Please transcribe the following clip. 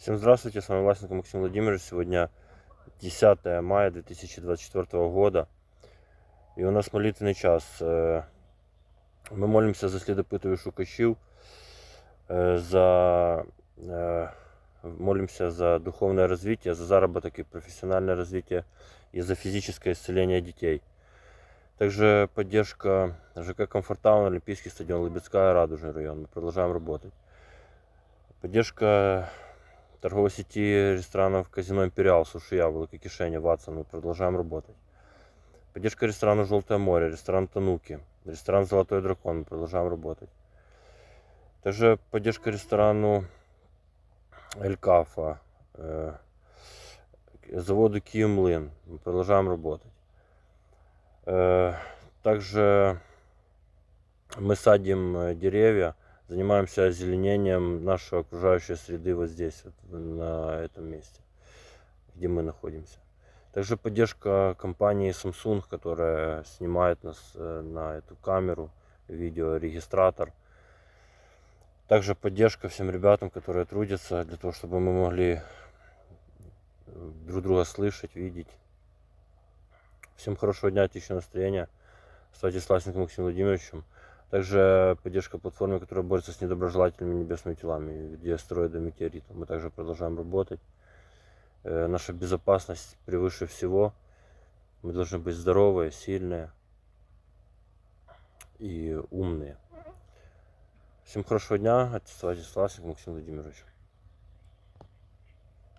Всем здравствуйте, с вами Власенко Максим Владимирович. Сегодня 10 мая 2024 года. И у нас молитвенный час. Э, Мы молимся за следопытов и шукачів, э, за, э, молимся за духовное развитие, за заработок и профессиональное развитие и за физическое исцеление детей. Также поддержка ЖК Комфортаун, Олимпийский стадион, Лыбецкая, Радужный район. Мы продолжаем работать. Поддержка торговой сети ресторанов казино Империал, Суши Яблоко, Кишеня, Ватсон. Мы продолжаем работать. Поддержка ресторана Желтое море, ресторан Тануки, ресторан Золотой дракон. Мы продолжаем работать. Также поддержка ресторану Эль Кафа, э, заводу Киемлин. Мы продолжаем работать. Э, Также мы садим э, деревья, занимаемся озеленением нашей окружающей среды вот здесь, вот, на этом месте, где мы находимся. Также поддержка компании Samsung, которая снимает нас э, на эту камеру, видеорегистратор. Также поддержка всем ребятам, которые трудятся для того, чтобы мы могли друг друга слышать, видеть. Всем хорошего дня, отличного настроения. Оставайтесь с Власенко Максимом Владимировичем. Также поддержка платформы, которая борется с недоброжелательными небесными телами, где астероиды и метеоритов. Мы также продолжаем работать. Э, Наша безопасность превыше всего. Мы должны быть здоровые, сильные и умные. Всем хорошего дня. Оставайтесь с Власенко Максимом Владимировичем.